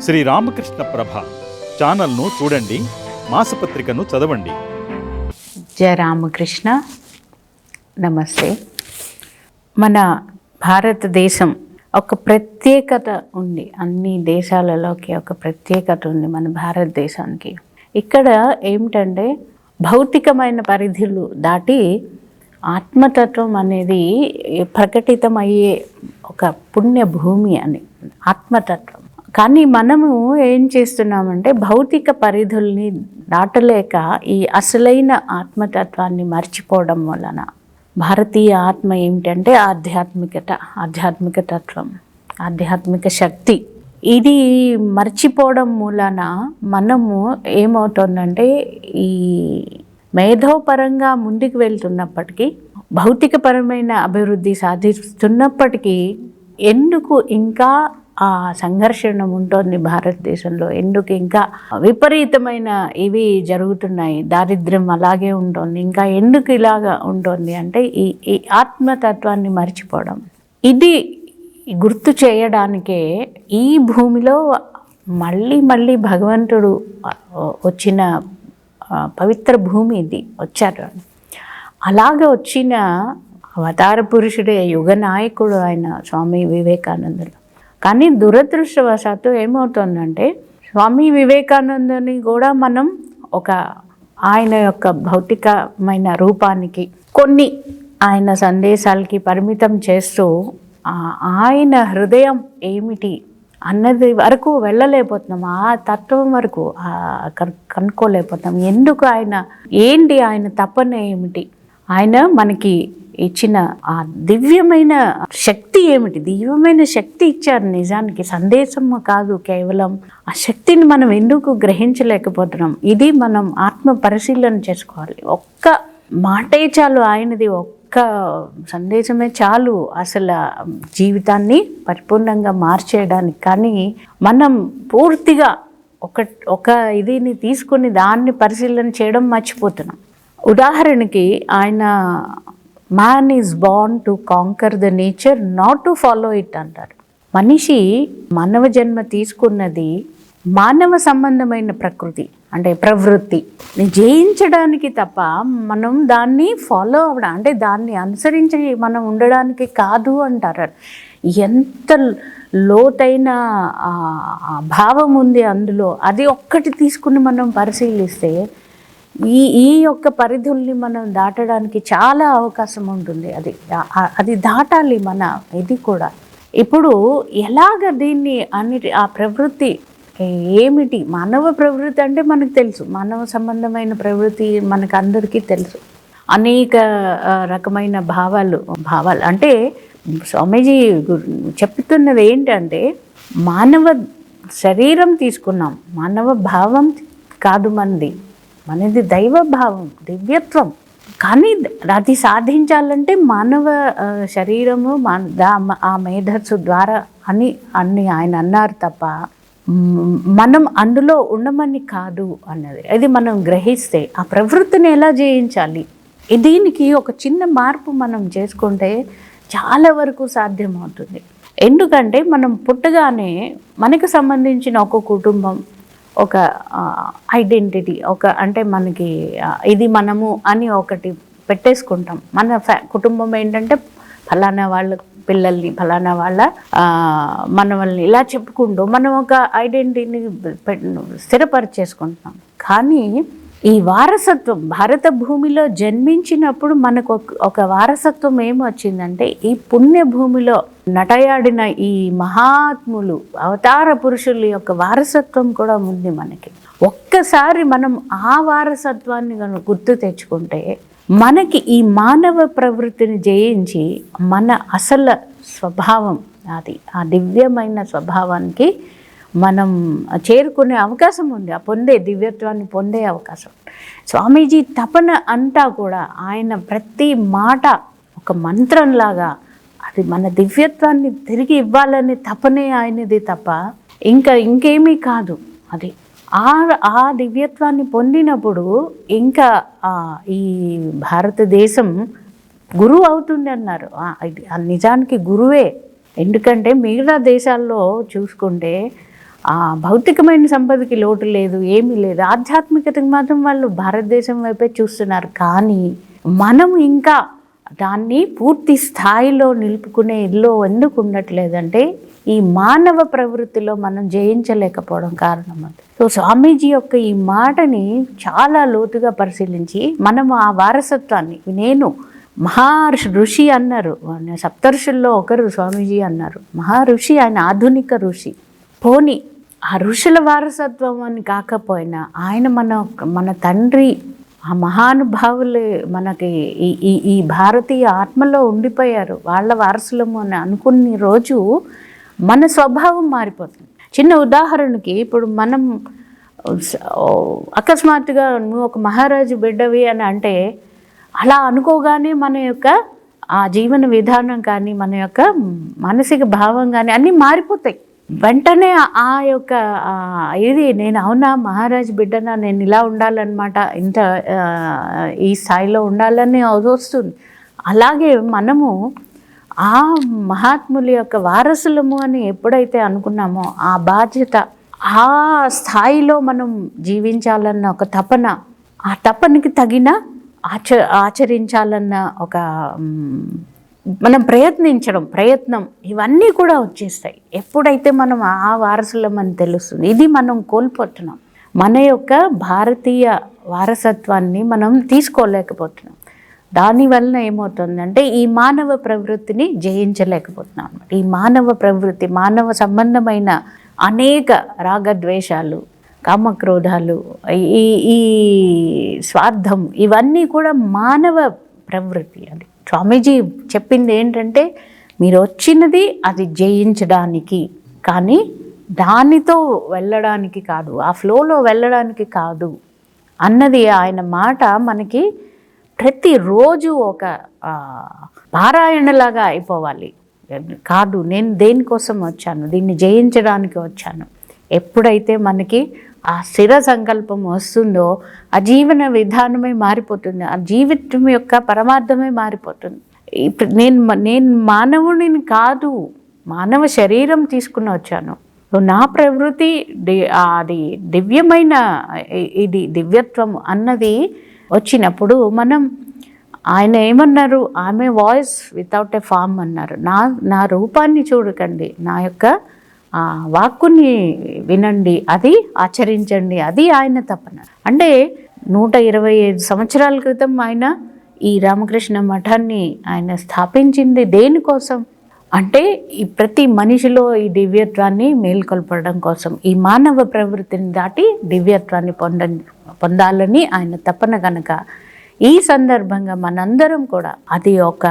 శ్రీ రామకృష్ణ ప్రభ ఛానల్ను చూడండి మాసపత్రికను చదవండి. జయ రామకృష్ణ. నమస్తే. మన భారతదేశం ఒక ప్రత్యేకత ఉంది. అన్ని దేశాలలోకి ఒక ప్రత్యేకత ఉంది మన భారతదేశానికి. ఇక్కడ ఏమిటంటే భౌతికమైన పరిధులు దాటి ఆత్మతత్వం అనేది ప్రకటితమయ్యే ఒక పుణ్యభూమి అని ఆత్మతత్వం. కానీ మనము ఏం చేస్తున్నామంటే భౌతిక పరిధుల్ని దాటలేక ఈ అసలైన ఆత్మతత్వాన్ని మర్చిపోవడం వలన భారతీయ ఆత్మ ఏమిటంటే ఆధ్యాత్మికత ఆధ్యాత్మిక తత్వం ఆధ్యాత్మిక శక్తి. ఇది మర్చిపోవడం మూలన మనము ఏమవుతుందంటే ఈ మేధోపరంగా ముందుకు వెళ్తున్నప్పటికీ భౌతికపరమైన అభివృద్ధి సాధిస్తున్నప్పటికీ ఎందుకు ఇంకా ఆ సంఘర్షణ ఉంటుంది భారతదేశంలో. ఎందుకు? ఇంకా విపరీతమైన ఇవి జరుగుతున్నాయి. దారిద్ర్యం అలాగే ఉంటుంది. ఇంకా ఎందుకు ఇలాగా ఉంటుంది అంటే ఈ ఈ ఆత్మతత్వాన్ని మర్చిపోవడం. ఇది గుర్తు చేయడానికే ఈ భూమిలో మళ్ళీ మళ్ళీ భగవంతుడు వచ్చిన పవిత్ర భూమి ఇది వచ్చారు. అలాగ వచ్చిన అవతార పురుషుడే యుగ నాయకుడు ఆయన స్వామి వివేకానందుడు. కానీ దురదృష్టవశాత్తు ఏమవుతుందంటే స్వామి వివేకానందని కూడా మనం ఒక ఆయన యొక్క భౌతికమైన రూపానికి కొన్ని ఆయన సందేశాలకి పరిమితం చేస్తూ ఆయన హృదయం ఏమిటి అన్నది వరకు వెళ్ళలేకపోతున్నాం. ఆ తత్వం వరకు కన్- కనుక్కోలేకపోతున్నాం. ఎందుకు ఆయన ఏంటి ఆయన తపన ఏమిటి? ఆయన మనకి ఇచ్చిన ఆ దివ్యమైన శక్తి ఏమిటి? దివ్యమైన శక్తి ఇచ్చారు. నిజానికి సందేశం కాదు కేవలం ఆ శక్తిని మనం ఎందుకు గ్రహించలేకపోతున్నాం? ఇది మనం ఆత్మ పరిశీలన చేసుకోవాలి. ఒక్క మాటే చాలు ఆయనది ఒక్క సందేశమే చాలు అసలు జీవితాన్ని పరిపూర్ణంగా మార్చేయడానికి. కానీ మనం పూర్తిగా ఒక ఒక ఇదిని తీసుకుని దాన్ని పరిశీలన చేయడం మర్చిపోతున్నాం. ఉదాహరణకి ఆయన man is born to conquer the nature not to follow it అంటారు. మనిషి మానవ జన్మ తీసుకున్నది మానవ సంబంధమైన ప్రకృతి అంటే ప్రవృత్తి. జయించడానికి తప్ప మనం దాన్ని ఫాలో అవ్వడం అంటే దాన్ని అనుసరించి మనం ఉండడానికి కాదు అంటారు. ఎంత లోతైన భావం ఉంది అందులో. అది ఒక్కటి తీసుకుని మనం పరిశీలిస్తే ఈ ఈ యొక్క పరిధుల్ని మనం దాటడానికి చాలా అవకాశం ఉంటుంది. అది అది దాటాలి మన ఇది కూడా. ఇప్పుడు ఎలాగ దీన్ని అన్నిటి ఆ ప్రవృత్తి ఏమిటి? మానవ ప్రవృత్తి అంటే మనకు తెలుసు. మానవ సంబంధమైన ప్రవృత్తి మనకు అందరికీ తెలుసు. అనేక రకమైన భావాలు భావాలు. అంటే స్వామీజీ చెప్తున్నది ఏంటంటే మానవ శరీరం తీసుకున్నాం. మానవ భావం కాదు మనది మనది దైవభావం దివ్యత్వం. కానీ అది సాధించాలంటే మానవ శరీరము మన- ఆ మేధస్సు ద్వారా అని అన్ని ఆయన అన్నారు తప్ప మనం అందులో ఉండమని కాదు అన్నది. అది మనం గ్రహిస్తే ఆ ప్రవృత్తిని ఎలా జయించాలి? దీనికి ఒక చిన్న మార్పు మనం చేసుకుంటే చాలా వరకు సాధ్యమవుతుంది. ఎందుకంటే మనం పుట్టగానే మనకు సంబంధించిన ఒక కుటుంబం ఒక ఐడెంటిటీ ఒక అంటే మనకి ఇది మనము అని ఒకటి పెట్టేసుకుంటాం. మన ఫ్యా కుటుంబం ఏంటంటే ఫలానా వాళ్ళ పిల్లల్ని ఫలానా వాళ్ళ మనవల్ని ఇలా చెప్పుకుంటూ మనం ఒక ఐడెంటిటీని పె- స్థిరపరిచేసుకుంటున్నాం కానీ ఈ వారసత్వం భారత భూమిలో జన్మించినప్పుడు మనకు ఒక- ఒక వారసత్వం ఏమొచ్చిందంటే ఈ పుణ్య భూమిలో నటయాడిన ఈ మహాత్ములు అవతార పురుషుల యొక్క వారసత్వం కూడా ఉంది మనకి. ఒక్కసారి మనం ఆ వారసత్వాన్ని కనుక గుర్తు తెచ్చుకుంటే మనకి ఈ మానవ ప్రవృత్తిని జయించి మన అసలు స్వభావం అది ఆ దివ్యమైన స్వభావానికి మనం చేరుకునే అవకాశం ఉంది. ఆ పొందే దివ్యత్వాన్ని పొందే అవకాశం. స్వామీజీ తపన అంతా కూడా ఆయన ప్రతి మాట ఒక మంత్రంలాగా మన దివ్యత్వాన్ని తిరిగి ఇవ్వాలనే తపనే ఆయనది తప్ప ఇంకా ఇంకేమీ కాదు. అది ఆ ఆ దివ్యత్వాన్ని పొందినప్పుడు ఇంకా ఈ భారతదేశం గురువు అవుతుంది అన్నారు. ఇది ఆ నిజానికి గురువే. ఎందుకంటే మిగతా దేశాల్లో చూసుకుంటే ఆ భౌతికమైన సంపదకి లోటు లేదు ఏమీ లేదు. ఆధ్యాత్మికతకి మాత్రం వాళ్ళు భారతదేశం వైపే చూస్తున్నారు. కానీ మనం ఇంకా దాన్ని పూర్తి స్థాయిలో నిలుపుకునే ఇల్లు ఎందుకు ఉండట్లేదంటే ఈ మానవ ప్రవృత్తిలో మనం జయించలేకపోవడం కారణం అది. సో స్వామీజీ యొక్క ఈ మాటని చాలా లోతుగా పరిశీలించి మనము ఆ వారసత్వాన్ని నేను మహా ఋషి అన్నారు సప్తర్షుల్లో ఒకరు స్వామీజీ అన్నారు మహా ఋషి ఆయన ఆధునిక ఋషి. పోని ఆ ఋషుల వారసత్వం అని కాకపోయినా ఆయన మన మన తండ్రి ఆ మహానుభావులు మనకి ఈ ఈ ఈ భారతీయ ఆత్మలో ఉండిపోయారు. వాళ్ళ వారసులము అని అనుకున్న రోజు మన స్వభావం మారిపోతుంది. చిన్న ఉదాహరణకి ఇప్పుడు మనం అకస్మాత్తుగా నువ్వు ఒక మహారాజు బిడ్డవి అని అంటే అలా అనుకోగానే మన యొక్క ఆ జీవన విధానం కానీ మన యొక్క మానసిక భావం కానీ అన్నీ మారిపోతాయి. వెంటనే ఆ- యొక్క ఇది నేను అవునా మహారాజ్ బిడ్డనా నేను ఇలా ఉండాలన్నమాట ఇంత ఈ స్థాయిలో ఉండాలని వస్తుంది అలాగే మనము ఆ మహాత్ముల యొక్క వారసులము అని ఎప్పుడైతే అనుకున్నామో ఆ బాధ్యత ఆ స్థాయిలో మనం జీవించాలన్న ఒక తపన ఆ తపనకి తగిన ఆచ ఆచరించాలన్న ఒక మనం ప్రయత్నించడం ప్రయత్నం ఇవన్నీ కూడా వచ్చేస్తాయి. ఎప్పుడైతే మనం ఆ వారసులమని తెలుస్తుంది ఇది మనం కోల్పోతున్నాం. మన యొక్క భారతీయ వారసత్వాన్ని మనం తీసుకోలేకపోతున్నాం. దానివలన ఏమవుతుందంటే ఈ మానవ ప్రవృత్తిని జయించలేకపోతున్నాం అనమాట ఈ మానవ ప్రవృత్తి మానవ సంబంధమైన అనేక రాగద్వేషాలు కామక్రోధాలు ఈ ఈ స్వార్థం ఇవన్నీ కూడా మానవ ప్రవృత్తి అది. స్వామీజీ చెప్పింది ఏంటంటే మీరు వచ్చినది అది జయించడానికి కానీ దానితో వెళ్ళడానికి కాదు ఆ ఫ్లోలో వెళ్ళడానికి కాదు అన్నది ఆయన మాట మనకి ప్రతిరోజు ఒక పారాయణలాగా అయిపోవాలి. కాదు నేను దేనికోసం వచ్చాను దీన్ని జయించడానికి వచ్చాను. ఎప్పుడైతే మనకి ఆ స్థిర సంకల్పం వస్తుందో ఆ జీవన విధానమే మారిపోతుంది. ఆ జీవితం యొక్క పరమార్థమే మారిపోతుంది. ఇప్పుడు నేను నేను మానవుడిని కాదు మానవ శరీరం తీసుకుని వచ్చాను. నా ప్రవృత్తి అది దివ్యమైన ఇది దివ్యత్వం అన్నది వచ్చినప్పుడు మనం ఆయన ఏమన్నారు? ఆమె వాయిస్ వితౌట్ ఎ ఫామ్ అన్నారు. నా నా రూపాన్ని చూడకండి. నా యొక్క వాక్కుని వినండి అది ఆచరించండి అది ఆయన తపన. అంటే నూట ఇరవై ఐదు సంవత్సరాల క్రితం ఆయన ఈ రామకృష్ణ మఠాన్ని ఆయన స్థాపించింది దేనికోసం? అంటే ఈ ప్రతి మనిషిలో ఈ దివ్యత్వాన్ని మేల్కొల్పడం కోసం ఈ మానవ ప్రవృత్తిని దాటి దివ్యత్వాన్ని పొంద పొందాలని ఆయన తపన కనుక ఈ సందర్భంగా మనందరం కూడా అది ఒక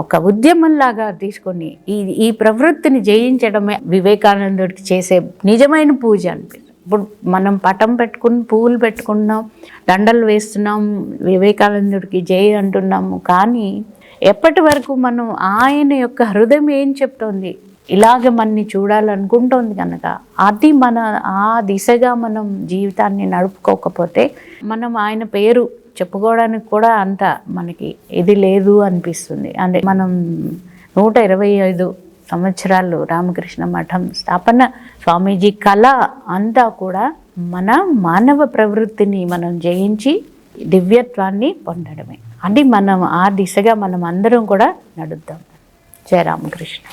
ఒక ఉద్యమంలాగా తీసుకొని ఈ ఈ ప్రవృత్తిని జయించడమే వివేకానందుడికి చేసే నిజమైన పూజ అనిపిస్తుంది. ఇప్పుడు మనం పటం పెట్టుకుని పువ్వులు పెట్టుకున్నాం దండలు వేస్తున్నాం వివేకానందుడికి జై అంటున్నాము. కానీ ఎప్పటి వరకు మనం ఆయన యొక్క హృదయం ఏం చెప్తోంది? ఇలాగ మనని చూడాలనుకుంటోంది కనుక అది మన ఆ దిశగా మనం జీవితాన్ని నడుపుకోకపోతే మనం ఆయన పేరు చెప్పుకోవడానికి కూడా అంత మనకి ఇది లేదు అనిపిస్తుంది. అంటే మనం నూట ఇరవై ఐదు సంవత్సరాలు రామకృష్ణ మఠం స్థాపన స్వామీజీ కళ అంతా కూడా మన మానవ ప్రవృత్తిని మనం జయించి దివ్యత్వాన్ని పొందడమే. అది మనం ఆ దిశగా మనం అందరం కూడా నడుద్దాం. జయ రామకృష్ణ.